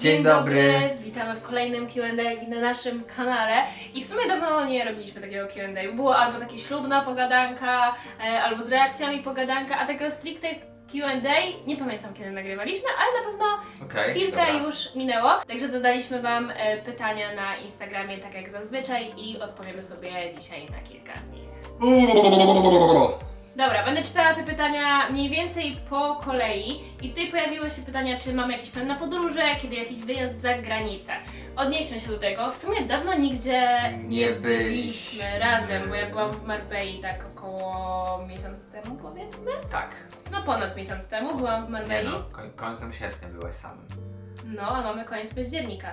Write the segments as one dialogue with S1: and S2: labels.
S1: Dzień dobry.
S2: Witamy w kolejnym Q&A na naszym kanale. I w sumie dawno nie robiliśmy takiego Q&A. Było albo takie ślubna pogadanka, e, albo z reakcjami pogadanka, a takiego stricte Q&A nie pamiętam kiedy nagrywaliśmy, ale na pewno
S1: Okej,
S2: chwilkę
S1: dobra.
S2: już minęło. Także zadaliśmy Wam e, pytania na Instagramie, tak jak zazwyczaj, i odpowiemy sobie dzisiaj na kilka z nich. Dobra, będę czytała te pytania mniej więcej po kolei i tutaj pojawiły się pytania, czy mamy jakiś plan na podróże, kiedy jakiś wyjazd za granicę. Odnieśmy się do tego. W sumie dawno nigdzie nie,
S1: Nie
S2: byliśmy
S1: byliśmy.
S2: razem, bo ja byłam w Marbei tak około miesiąc temu powiedzmy.
S1: Tak.
S2: No ponad miesiąc temu byłam w
S1: Nie
S2: Marbei.
S1: no, koń, końcem sierpnia byłaś samym.
S2: No, a mamy koniec października.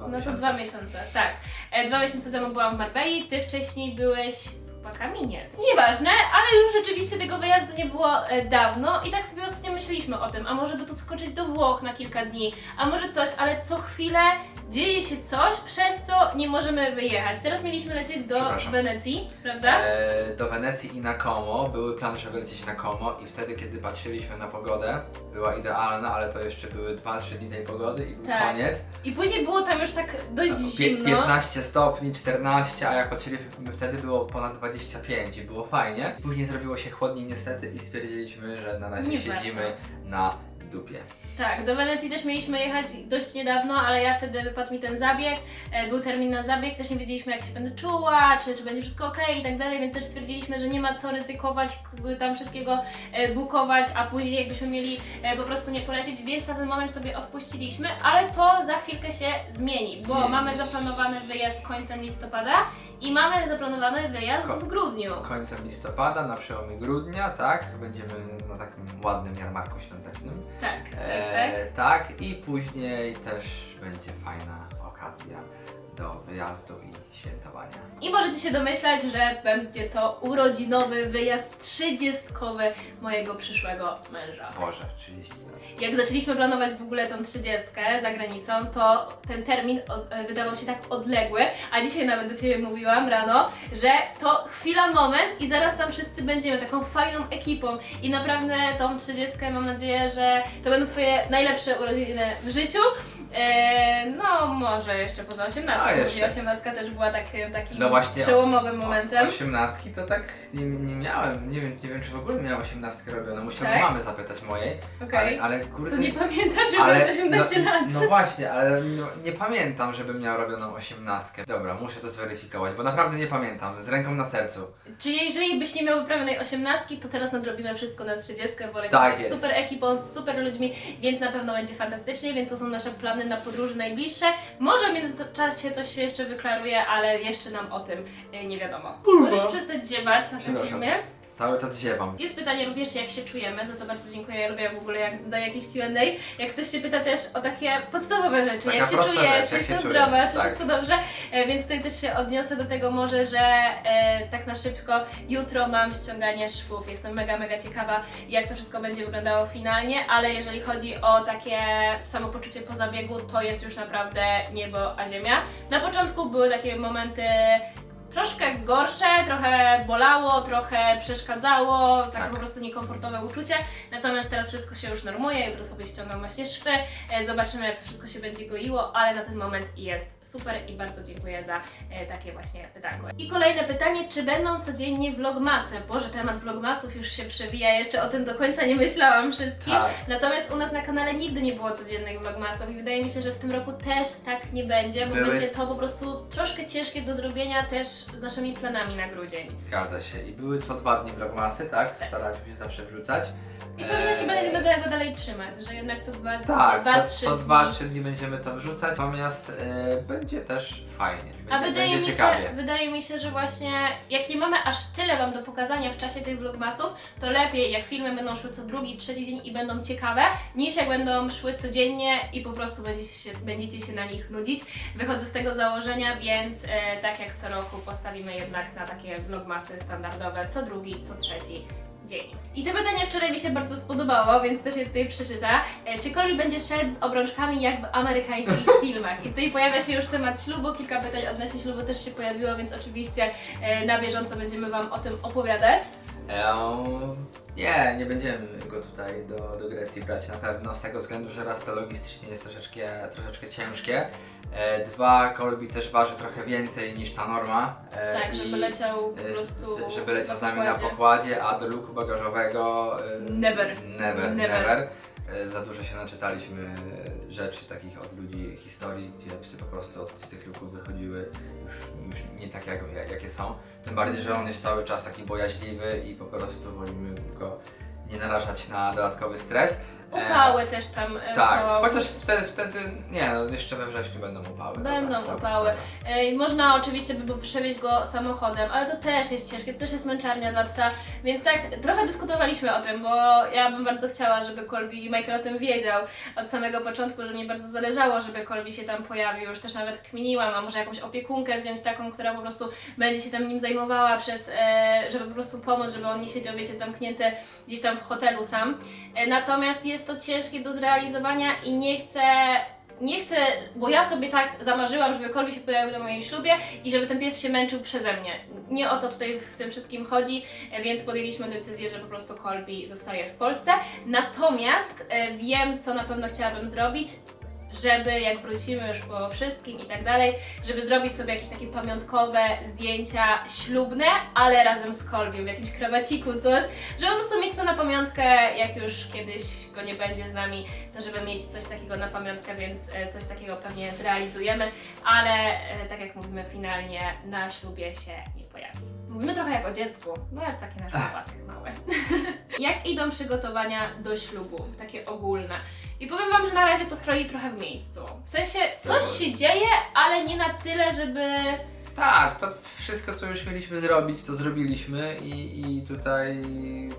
S1: To dwa
S2: No to
S1: miesiące.
S2: dwa miesiące, tak. E, dwa miesiące temu byłam w Marbei, ty wcześniej byłeś z chłopakami? Nie. Nieważne, ale już rzeczywiście tego wyjazdu nie było e, dawno i tak sobie ostatnio myśleliśmy o tym, a może by tu skoczyć do Włoch na kilka dni, a może coś, ale co chwilę dzieje się coś, przez co nie możemy wyjechać. Teraz mieliśmy lecieć do
S1: Przepraszam.
S2: Wenecji, prawda?
S1: E, do Wenecji i na Como. Były plany, żeby lecieć na Como i wtedy, kiedy patrzyliśmy na pogodę, była idealna, ale to jeszcze były 2-3 dni tej pogody i był
S2: Tak.
S1: koniec.
S2: I później było tam już tak dość
S1: No, Pie-
S2: zimno.
S1: 15 stopni, 14, a jak patrzyliśmy wtedy było ponad 25 i było fajnie. Później zrobiło się chłodniej niestety i stwierdziliśmy, że na razie
S2: Nie
S1: siedzimy na dupie.
S2: Tak, do Wenecji też mieliśmy jechać dość niedawno, ale ja wtedy wypadł mi ten zabieg, e, był termin na zabieg, też nie wiedzieliśmy jak się będę czuła, czy, czy będzie wszystko ok i tak dalej, więc też stwierdziliśmy, że nie ma co ryzykować, k- tam wszystkiego e, bukować, a później jakbyśmy mieli e, po prostu nie polecieć, więc na ten moment sobie odpuściliśmy, ale to za chwilkę się zmieni, bo
S1: Zmieni
S2: mamy
S1: się.
S2: zaplanowany wyjazd końcem listopada i mamy zaplanowany wyjazd
S1: Ko-
S2: w grudniu.
S1: Końcem listopada, na przełomie grudnia, tak? Będziemy na takim ładnym jarmarku świątecznym.
S2: Tak, tak, tak.
S1: E, tak, i później też będzie fajna okazja do wyjazdu i świętowania.
S2: I możecie się domyślać, że będzie to urodzinowy wyjazd trzydziestkowy mojego przyszłego męża.
S1: Boże, 30 lat.
S2: Jak zaczęliśmy planować w ogóle tą trzydziestkę za granicą, to ten termin od, e, wydawał się tak odległy, a dzisiaj nawet do Ciebie mówiłam rano, że to chwila, moment i zaraz tam wszyscy będziemy taką fajną ekipą i naprawdę tą trzydziestkę mam nadzieję, że to będą Twoje najlepsze urodziny w życiu. E, no może jeszcze poza 18,
S1: A,
S2: bo
S1: jeszcze.
S2: mi 18 też była tak, takim
S1: No właśnie,
S2: przełomowym momentem.
S1: Osiemnastki to tak nie, nie miałem, nie wiem, nie wiem czy w ogóle miałem osiemnastkę robioną, musiałem
S2: Tak?
S1: mamy zapytać mojej,
S2: Okej.
S1: ale, ale kurde...
S2: To nie pamiętasz, że masz 18
S1: no,
S2: lat.
S1: No właśnie, ale no, nie pamiętam, żebym miał robioną osiemnastkę. Dobra, muszę to zweryfikować, bo naprawdę nie pamiętam, z ręką na sercu.
S2: Czyli jeżeli byś nie miał wyprawionej 18, to teraz nadrobimy wszystko na 30, bo lecimy
S1: Tak
S2: z
S1: jest.
S2: super ekipą, z super ludźmi, więc na pewno będzie fantastycznie, więc to są nasze plany na podróże najbliższe. Może w międzyczasie coś się jeszcze wyklaruje, ale jeszcze nam o tym y, nie wiadomo. Możesz przestać ziewać na tym filmie.
S1: Cały czas ziewam.
S2: Jest pytanie również, jak się czujemy, za to bardzo dziękuję. Ja lubię w ogóle, jak daję jakieś Q&A. Jak ktoś się pyta też o takie podstawowe rzeczy,
S1: Taka
S2: jak się
S1: prosta
S2: czuję,
S1: rzecz,
S2: czy
S1: jak się
S2: jestem
S1: czuję,
S2: zdrowa, czy
S1: tak.
S2: wszystko dobrze. E, więc tutaj też się odniosę do tego może, że e, tak na szybko jutro mam ściąganie szwów. Jestem mega, mega ciekawa, jak to wszystko będzie wyglądało finalnie, ale jeżeli chodzi o takie samopoczucie po zabiegu, to jest już naprawdę niebo a ziemia. Na początku były takie momenty troszkę gorsze, trochę bolało, trochę przeszkadzało, takie
S1: Tak.
S2: po prostu niekomfortowe uczucie. Natomiast teraz wszystko się już normuje, jutro sobie ściągam właśnie szwy, e, zobaczymy jak to wszystko się będzie goiło, ale na ten moment jest super i bardzo dziękuję za e, takie właśnie pytanko. I kolejne pytanie, czy będą codziennie vlogmasy? Boże, temat vlogmasów już się przewija, jeszcze o tym do końca nie myślałam wszystkim.
S1: Tak.
S2: Natomiast u nas na kanale nigdy nie było codziennych vlogmasów i wydaje mi się, że w tym roku też tak nie będzie, bo
S1: Były-
S2: będzie to po prostu troszkę ciężkie do zrobienia też z naszymi planami na grudzień.
S1: Zgadza się. I były co dwa dni vlogmasy, tak? Staraliśmy się zawsze wrzucać.
S2: I pewnie się będziemy tego dalej trzymać, że jednak co dwa,
S1: Tak,
S2: dwa
S1: co,
S2: trzy
S1: co
S2: dni.
S1: dwa, trzy dni będziemy to wrzucać, natomiast e, będzie też fajnie. Będzie,
S2: A wydaje
S1: będzie
S2: mi,
S1: ciekawie.
S2: się, wydaje mi się, że właśnie jak nie mamy aż tyle Wam do pokazania w czasie tych vlogmasów, to lepiej jak filmy będą szły co drugi, trzeci dzień i będą ciekawe, niż jak będą szły codziennie i po prostu będziecie się, będziecie się na nich nudzić. Wychodzę z tego założenia, więc e, tak jak co roku postawimy jednak na takie vlogmasy standardowe co drugi, co trzeci dzień. I to pytanie wczoraj mi się bardzo spodobało, więc też je tutaj przeczyta. E, Czy Coli będzie szedł z obrączkami jak w amerykańskich filmach? I tutaj pojawia się już temat ślubu, kilka pytań odnośnie ślubu też się pojawiło, więc oczywiście e, na bieżąco będziemy Wam o tym opowiadać.
S1: Eee, Nie, nie będziemy go tutaj do, do Grecji brać na pewno, z tego względu, że raz to logistycznie jest troszeczkę, troszeczkę ciężkie. E, dwa, Kolbi też waży trochę więcej niż ta norma. E,
S2: Tak, żeby
S1: i,
S2: leciał po
S1: e,
S2: prostu.
S1: z, żeby leciał
S2: na
S1: z nami na
S2: pokładzie.
S1: pokładzie, a do luku bagażowego. e,
S2: Never.
S1: Never,
S2: Never.
S1: never. E, Za dużo się naczytaliśmy rzeczy takich od ludzi, historii, gdzie psy po prostu od z tych luków wychodziły już, już nie tak jak, jak, jakie są. Tym bardziej, że on jest cały czas taki bojaźliwy i po prostu wolimy go nie narażać na dodatkowy stres. E,
S2: Upały też tam e,
S1: tak,
S2: są.
S1: chociaż wtedy, wtedy nie, no jeszcze we wrześniu będą upały.
S2: Będą
S1: dobra,
S2: upały.
S1: dobra.
S2: Ej, Można oczywiście by było przewieźć go samochodem, ale to też jest ciężkie, to też jest męczarnia dla psa, więc tak trochę dyskutowaliśmy o tym, bo ja bym bardzo chciała, żeby Colby i Michael o tym wiedział od samego początku, że mi bardzo zależało, żeby Colby się tam pojawił, już też nawet kminiłam, a może jakąś opiekunkę wziąć taką, która po prostu będzie się tam nim zajmowała przez, e, żeby po prostu pomóc, żeby on nie siedział, wiecie, zamknięty gdzieś tam w hotelu sam. E, natomiast jest to ciężkie do zrealizowania i nie chcę nie chcę, bo ja sobie tak zamarzyłam, żeby Kolbi się pojawił na moim ślubie i żeby ten pies się męczył przeze mnie. Nie o to tutaj w tym wszystkim chodzi, więc podjęliśmy decyzję, że po prostu Kolbi zostaje w Polsce. Natomiast e, wiem, co na pewno chciałabym zrobić, żeby jak wrócimy już po wszystkim i tak dalej, żeby zrobić sobie jakieś takie pamiątkowe zdjęcia ślubne, ale razem z Kolbiem, w jakimś krawaciku, coś, żeby po prostu mieć to na pamiątkę, jak już kiedyś go nie będzie z nami, to żeby mieć coś takiego na pamiątkę, więc e, coś takiego pewnie zrealizujemy, ale e, tak jak mówimy, finalnie na ślubie się nie pojawi. Mówimy trochę jak o dziecku, no jak taki nasz pasek mały. jak idą przygotowania do ślubu, takie ogólne? I powiem Wam, że na razie to stroi trochę w miejscu. W sensie coś się dzieje, ale nie na tyle, żeby...
S1: Tak, to wszystko, co już mieliśmy zrobić, to zrobiliśmy i, i tutaj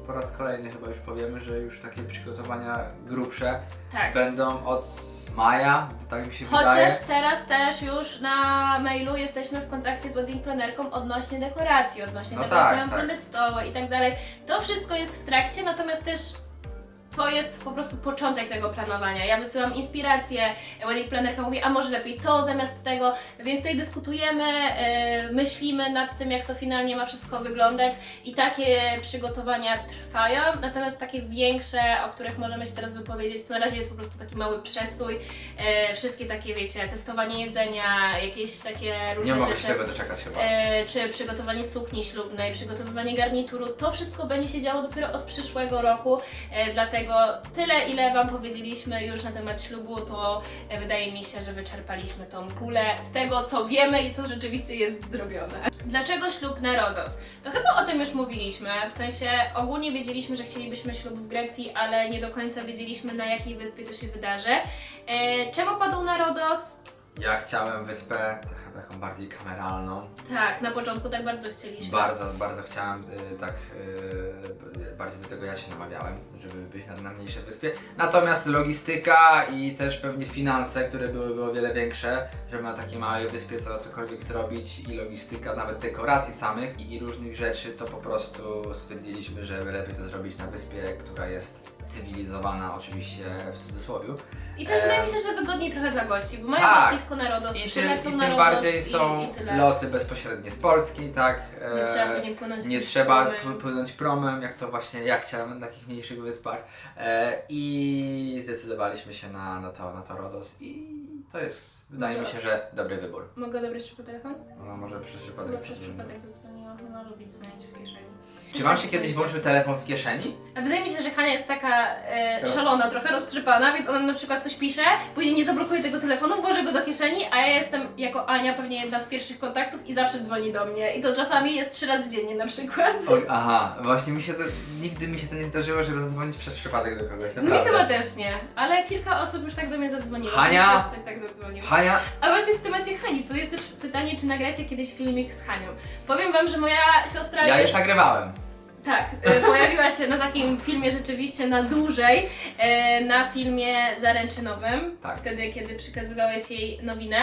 S1: po raz kolejny chyba już powiemy, że już takie przygotowania grubsze
S2: Tak.
S1: będą od maja, tak mi się wydaje.
S2: Chociaż teraz też już na mailu jesteśmy w kontakcie z wedding planerką odnośnie dekoracji, odnośnie
S1: No
S2: tego,
S1: tak,
S2: jak mają
S1: tak.
S2: stoły i tak dalej. To wszystko jest w trakcie, natomiast też to jest po prostu początek tego planowania. Ja wysyłam inspiracje, wedding planerka mówi, a może lepiej to zamiast tego, więc tutaj dyskutujemy, yy, myślimy nad tym, jak to finalnie ma wszystko wyglądać i takie przygotowania trwają, natomiast takie większe, o których możemy się teraz wypowiedzieć, to na razie jest po prostu taki mały przestój, e, wszystkie takie, wiecie, testowanie jedzenia, jakieś takie różne
S1: Nie mogę się tego doczekać chyba.
S2: E, czy przygotowanie sukni ślubnej, przygotowywanie garnituru, to wszystko będzie się działo dopiero od przyszłego roku, e, dlatego tyle, ile Wam powiedzieliśmy już na temat ślubu, to e, wydaje mi się, że wyczerpaliśmy tą pulę z tego, co wiemy i co rzeczywiście jest zrobione. Dlaczego ślub na Rodos? To chyba o tym już mówiliśmy, w sensie ogólnie wiedzieliśmy, że chcielibyśmy ślub w Grecji, ale nie do końca wiedzieliśmy na jakiej wyspie to się wydarzy. E, czemu padł na Rodos?
S1: Ja chciałem wyspę taką bardziej kameralną.
S2: Tak, na początku tak bardzo chcieliśmy.
S1: Bardzo, bardzo chciałem y, tak y, bardziej do tego ja się namawiałem, żeby być na, na mniejszej wyspie. Natomiast logistyka i też pewnie finanse, które byłyby o wiele większe, żeby na takiej małej wyspie co, cokolwiek zrobić i logistyka, nawet dekoracji samych i, i różnych rzeczy, to po prostu stwierdziliśmy, że lepiej to zrobić na wyspie, która jest cywilizowana, oczywiście w cudzysłowie.
S2: I też wydaje mi się, że wygodniej trochę dla gości, bo mają
S1: tak.
S2: lotnisko na Rodos,
S1: I tym
S2: Rodos
S1: bardziej są
S2: i tyle.
S1: loty bezpośrednie z Polski, tak?
S2: Nie
S1: e,
S2: trzeba później płynąć
S1: nie
S2: jakimś
S1: trzeba
S2: promem.
S1: pł- płynąć promem, jak to właśnie ja chciałem na takich mniejszych wyspach. E, I zdecydowaliśmy się na, na, to, na to Rodos i to jest, wydaje mi się, że dobry wybór.
S2: Mogę odebrać szybko telefon?
S1: No, może przez przypadek.
S2: Chyba przez przypadek zadzwoniła, ona lubi dzwonić w kieszeni.
S1: Czy Wam się kiedyś włączył telefon w kieszeni?
S2: A wydaje mi się, że Hania jest taka e,
S1: Roz-
S2: szalona, trochę roztrzypana, więc ona na przykład coś pisze, później nie zablokuje tego telefonu, włoży go do kieszeni, a ja jestem jako Ania pewnie jedna z pierwszych kontaktów i zawsze dzwoni do mnie. I to czasami jest trzy razy dziennie na przykład.
S1: Oj, aha, właśnie mi się to, nigdy mi się to nie zdarzyło, żeby zadzwonić przez przypadek do kogoś,
S2: Mi
S1: naprawdę.
S2: chyba też nie, ale kilka osób już tak do mnie zadzwoniło.
S1: Hania!
S2: Ktoś tak zadzwonił.
S1: Hania,
S2: A właśnie w temacie Hani, to jest też pytanie, czy nagracie kiedyś filmik z Hanią. Powiem wam, że moja siostra
S1: ja
S2: jest...
S1: już nagrywałem.
S2: Tak, y, pojawiła się na takim filmie rzeczywiście na dłużej, y, na filmie zaręczynowym,
S1: Tak.
S2: wtedy kiedy przekazywałeś jej nowinę.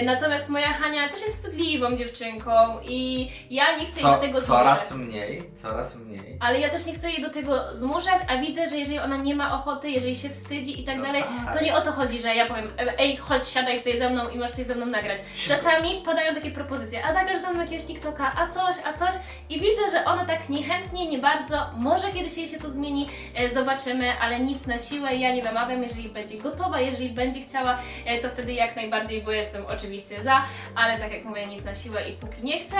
S2: Y, Natomiast moja Hania też jest wstydliwą dziewczynką i ja nie chcę jej
S1: Co,
S2: do tego
S1: coraz
S2: zmuszać.
S1: mniej, coraz mniej.
S2: Ale ja też nie chcę jej do tego zmuszać, a widzę, że jeżeli ona nie ma ochoty, jeżeli się wstydzi i tak
S1: No
S2: dalej,
S1: tak.
S2: to nie o to chodzi, że ja powiem, ej, chodź, siadaj tutaj ze mną i masz coś ze mną nagrać. Czasami padają takie propozycje, a nagrasz ze mną jakiegoś TikToka, a coś, a coś i widzę, że ona tak niechętnie chętnie, nie bardzo. Może kiedyś jej się to zmieni, e, zobaczymy, ale nic na siłę. Ja nie namawiam, jeżeli będzie gotowa, jeżeli będzie chciała, e, to wtedy jak najbardziej, bo jestem oczywiście za, ale tak jak mówię, nic na siłę i póki nie chce,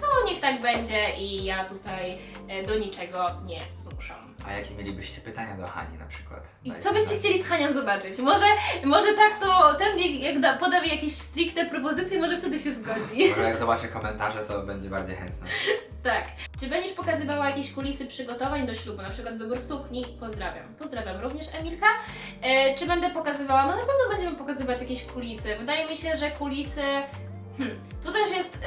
S2: to niech tak będzie i ja tutaj e, do niczego nie zmuszam.
S1: A jakie mielibyście pytania do Hani na przykład?
S2: I
S1: Dajcie
S2: co byście
S1: znać.
S2: chcieli z Hanią zobaczyć? Może, może tak to ten jak, jak da, poda mi jakieś stricte propozycje, może wtedy się zgodzi.
S1: Może jak zobaczę komentarze, to będzie bardziej chętna.
S2: Tak. Czy będziesz pokazywała jakieś kulisy przygotowań do ślubu, na przykład wybór sukni? Pozdrawiam. Pozdrawiam również Emilka. E, czy będę pokazywała? No na pewno będziemy pokazywać jakieś kulisy. Wydaje mi się, że kulisy... Hmm, tu też jest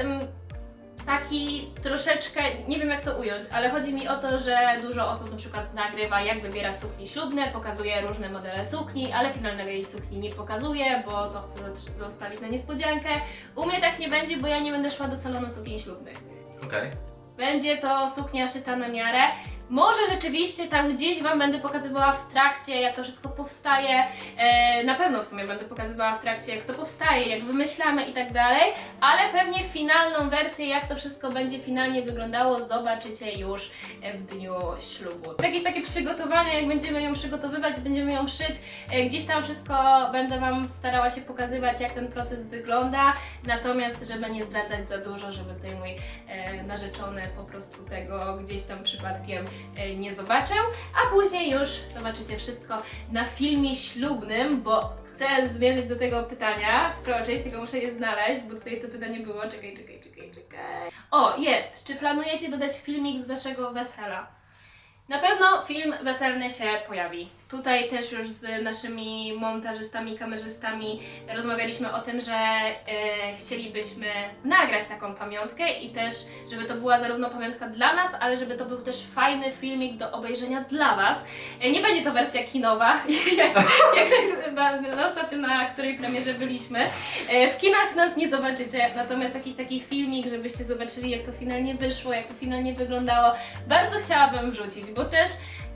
S2: taki troszeczkę, nie wiem jak to ująć, ale chodzi mi o to, że dużo osób na przykład nagrywa jak wybiera sukni ślubne, pokazuje różne modele sukni, ale finalnego jej sukni nie pokazuje, bo to chce zostawić na niespodziankę. U mnie tak nie będzie, bo ja nie będę szła do salonu sukien ślubnych.
S1: Okej.
S2: Będzie to suknia szyta na miarę. Może rzeczywiście tam gdzieś Wam będę pokazywała w trakcie, jak to wszystko powstaje. E, na pewno w sumie będę pokazywała w trakcie, jak to powstaje, jak wymyślamy i tak dalej. Ale pewnie finalną wersję, jak to wszystko będzie finalnie wyglądało, zobaczycie już w dniu ślubu. Jakieś takie przygotowania, jak będziemy ją przygotowywać, będziemy ją szyć. E, gdzieś tam wszystko będę Wam starała się pokazywać, jak ten proces wygląda. Natomiast, żeby nie zdradzać za dużo, żeby tutaj mój e, narzeczony po prostu tego gdzieś tam przypadkiem nie zobaczył, a później już zobaczycie wszystko na filmie ślubnym, bo chcę zmierzyć do tego pytania, wprowadzić, tylko muszę je znaleźć, bo tutaj to pytanie było, czekaj, czekaj, czekaj, czekaj. O, jest! Czy planujecie dodać filmik z waszego wesela? Na pewno film weselny się pojawi. Tutaj też już z naszymi montażystami, kamerzystami rozmawialiśmy o tym, że e, chcielibyśmy nagrać taką pamiątkę i też, żeby to była zarówno pamiątka dla nas, ale żeby to był też fajny filmik do obejrzenia dla Was. E, nie będzie to wersja kinowa, jak, jak na, na ostatnio, na której premierze byliśmy. E, w kinach nas nie zobaczycie, natomiast jakiś taki filmik, żebyście zobaczyli, jak to finalnie wyszło, jak to finalnie wyglądało. Bardzo chciałabym wrzucić, bo też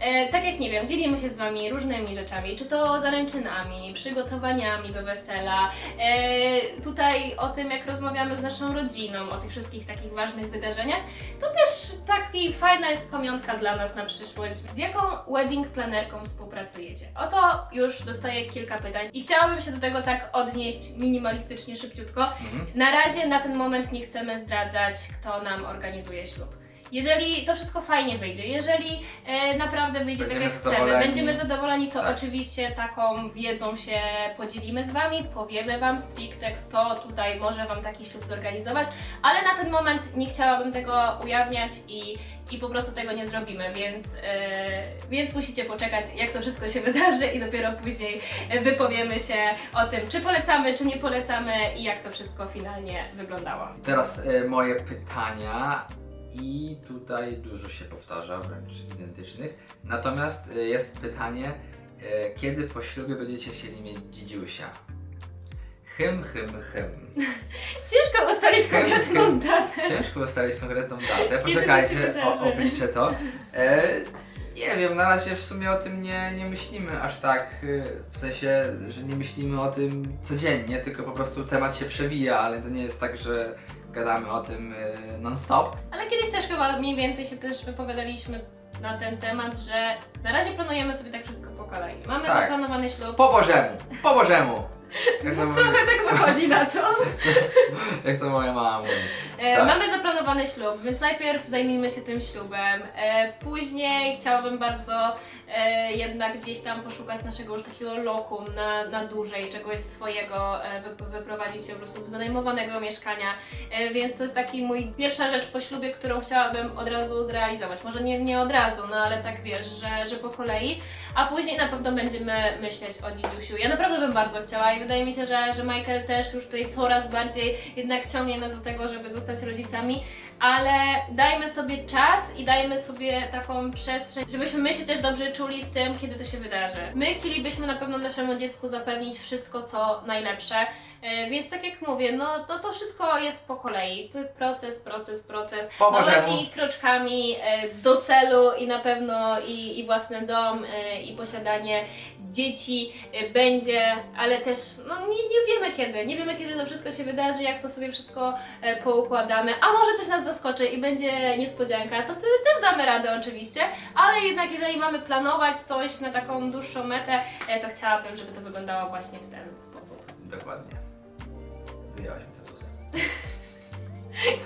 S2: E, tak jak nie wiem, dzielimy się z Wami różnymi rzeczami, czy to zaręczynami, przygotowaniami do wesela, e, tutaj o tym, jak rozmawiamy z naszą rodziną, o tych wszystkich takich ważnych wydarzeniach, to też taki fajna jest pamiątka dla nas na przyszłość. Z jaką wedding planerką współpracujecie? Oto już dostaję kilka pytań i chciałabym się do tego tak odnieść minimalistycznie, szybciutko.
S1: Mhm.
S2: Na razie na ten moment nie chcemy zdradzać, kto nam organizuje ślub. Jeżeli to wszystko fajnie wyjdzie, jeżeli e, naprawdę wyjdzie
S1: Będziemy
S2: tak jak chcemy,
S1: zadowoleni.
S2: będziemy zadowoleni, to
S1: Tak.
S2: oczywiście taką wiedzą się podzielimy z Wami, powiemy Wam stricte, kto tutaj może Wam taki ślub zorganizować, ale na ten moment nie chciałabym tego ujawniać i, i po prostu tego nie zrobimy, więc, e, więc musicie poczekać, jak to wszystko się wydarzy i dopiero później wypowiemy się o tym, czy polecamy, czy nie polecamy i jak to wszystko finalnie wyglądało.
S1: Teraz e, moje pytania i tutaj dużo się powtarza, wręcz identycznych. Natomiast e, jest pytanie, e, kiedy po ślubie będziecie chcieli mieć dzidziusia? Hym, hym, hym.
S2: Ciężko ustalić konkretną datę.
S1: Ciężko ustalić konkretną datę.
S2: To
S1: Poczekajcie, o, obliczę to. E, nie wiem, na razie w sumie o tym nie, nie myślimy aż tak, e, w sensie, że nie myślimy o tym codziennie, tylko po prostu temat się przewija, ale to nie jest tak, że gadamy o tym non-stop.
S2: Ale chyba mniej więcej się też wypowiadaliśmy na ten temat, że na razie planujemy sobie tak wszystko po kolei. Mamy
S1: Tak.
S2: zaplanowany ślub.
S1: Po Bożemu, po Bożemu! Jak to, mówi,
S2: Trochę tak wychodzi na to.
S1: jak to moja mama mówi.
S2: E,
S1: Tak.
S2: Mamy zaplanowany ślub, więc najpierw zajmijmy się tym ślubem. E, później chciałabym bardzo e, jednak gdzieś tam poszukać naszego już takiego loku na, na dłużej, czegoś swojego, e, wy, wyprowadzić się po prostu z wynajmowanego mieszkania. E, więc to jest taki mój pierwsza rzecz po ślubie, którą chciałabym od razu zrealizować. Może nie, nie od razu, no ale tak wiesz, że, że po kolei. A później na pewno będziemy myśleć o dzidziusiu. Ja naprawdę bym bardzo chciała i wydaje mi się, że, że Michael też już tutaj coraz bardziej jednak ciągnie nas do tego, żeby zostać rodzicami, ale dajmy sobie czas i dajmy sobie taką przestrzeń, żebyśmy my się też dobrze czuli z tym, kiedy to się wydarzy. My chcielibyśmy na pewno naszemu dziecku zapewnić wszystko, co najlepsze. E, Więc tak jak mówię, no, no to wszystko jest po kolei. To proces, proces, proces.
S1: Po Bożemu.
S2: Małymi kroczkami e, do celu i na pewno i, i własny dom, e, i posiadanie dzieci e, będzie, ale też no, nie, nie wiemy kiedy. Nie wiemy kiedy to wszystko się wydarzy, jak to sobie wszystko e, poukładamy. A może coś nas zaskoczy i będzie niespodzianka, to wtedy też damy radę oczywiście, ale jednak jeżeli mamy planować coś na taką dłuższą metę, e, to chciałabym, żeby to wyglądało właśnie w ten sposób.
S1: Dokładnie. Wyjęłaś mi to.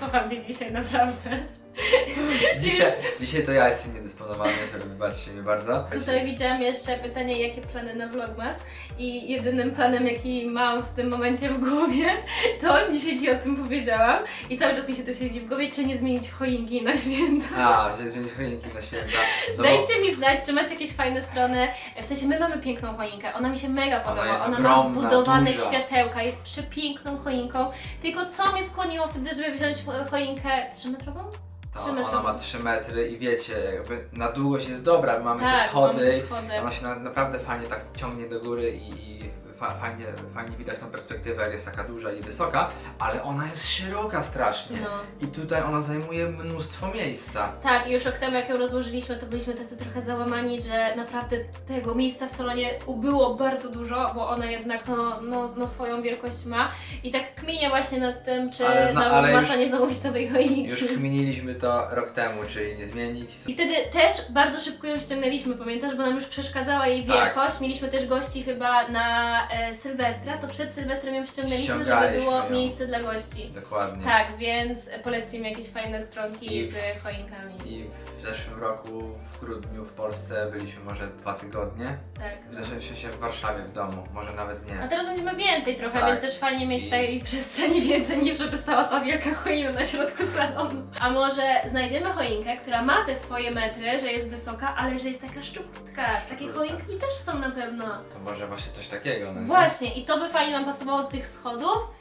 S2: Kocham Cię dzisiaj naprawdę.
S1: Dzisiaj, dzisiaj to ja jestem niedysponowany, wybaczcie mi bardzo.
S2: Tutaj widziałam jeszcze pytanie, jakie plany na Vlogmas i jedynym planem, jaki mam w tym momencie w głowie, to dzisiaj Ci o tym powiedziałam i cały czas mi się to siedzi w głowie, czy nie zmienić choinki na święta.
S1: A, że zmienić choinki na święta. No bo
S2: Dajcie mi znać, czy macie jakieś fajne strony. W sensie, my mamy piękną choinkę, ona mi się mega podoba.
S1: jest
S2: ona
S1: ogromna,
S2: ma budowane
S1: duża.
S2: światełka, jest przepiękną choinką. Tylko co mnie skłoniło wtedy, żeby wziąć choinkę 3-metrową?
S1: To
S2: 3
S1: ona ma 3 metry i wiecie, jakby na długość jest dobra, mamy te
S2: Tak,
S1: schody.
S2: mamy te schody.
S1: Ona się na, naprawdę fajnie tak ciągnie do góry i, i fa, fajnie, fajnie widać tą perspektywę, jak jest taka duża i wysoka, ale ona jest szeroka strasznie.
S2: No.
S1: I tutaj ona zajmuje mnóstwo miejsca.
S2: Tak, i już rok temu jak ją rozłożyliśmy, to byliśmy tacy trochę załamani, że naprawdę tego miejsca w salonie ubyło bardzo dużo, bo ona jednak no, no, no swoją wielkość ma. I tak kminię właśnie nad tym, czy
S1: Ale zna-
S2: na
S1: ale
S2: masa
S1: już-
S2: nie zamówić nowej choinki.
S1: Już kminiliśmy to rok temu, czy jej nie zmienić.
S2: I wtedy też bardzo szybko ją ściągnęliśmy, pamiętasz, bo nam już przeszkadzała jej
S1: Tak.
S2: wielkość. Mieliśmy też gości chyba na e, Sylwestra, to przed Sylwestrem ją ściągnęliśmy, żeby
S1: Ściągaliśmy
S2: było
S1: ją.
S2: miejsce dla gości.
S1: Dokładnie.
S2: Tak, więc polećcie mi jakieś fajne stronki
S1: I-
S2: z choinkami.
S1: I w zeszłym roku, w grudniu w Polsce byliśmy może dwa tygodnie.
S2: Tak.
S1: W zeszłym sensie w Warszawie w domu, może nawet
S2: A
S1: nie.
S2: teraz będziemy więcej trochę,
S1: Tak.
S2: więc też fajnie mieć
S1: I-
S2: tej przestrzeni więcej niż żeby stała ta wielka choina na środku salonu. A może znajdziemy choinkę, która ma te swoje metry, że jest wysoka, ale że jest taka szczuplutka. Takie
S1: Szczuplutka.
S2: choinki też są na pewno.
S1: To może właśnie coś takiego, no nie?
S2: Właśnie, i to by fajnie nam pasowało do tych schodów.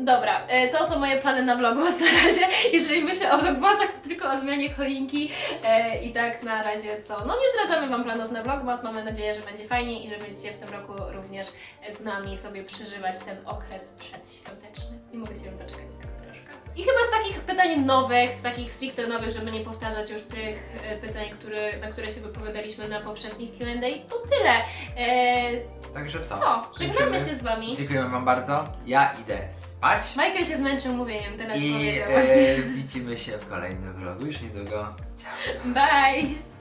S2: Dobra, e, to są moje plany na vlogmas na razie. Jeżeli myślę o vlogmasach, to tylko o zmianie choinki e, i tak na razie co. No nie zdradzamy Wam planów na vlogmas, mamy nadzieję, że będzie fajnie i że będziecie w tym roku również z nami sobie przeżywać ten okres przedświąteczny. Nie mogę się doczekać tego. I chyba z takich pytań nowych, z takich stricte nowych, żeby nie powtarzać już tych e, pytań, które, na które się wypowiadaliśmy na poprzednich Q&A, to tyle. E,
S1: Także co?
S2: co? Żegnamy się z Wami.
S1: Dziękujemy Wam bardzo. Ja idę spać.
S2: Michael się zmęczył mówieniem, teraz
S1: I
S2: powiedziałaś.
S1: e, widzimy się w kolejnym vlogu już niedługo. Ciao.
S2: Bye!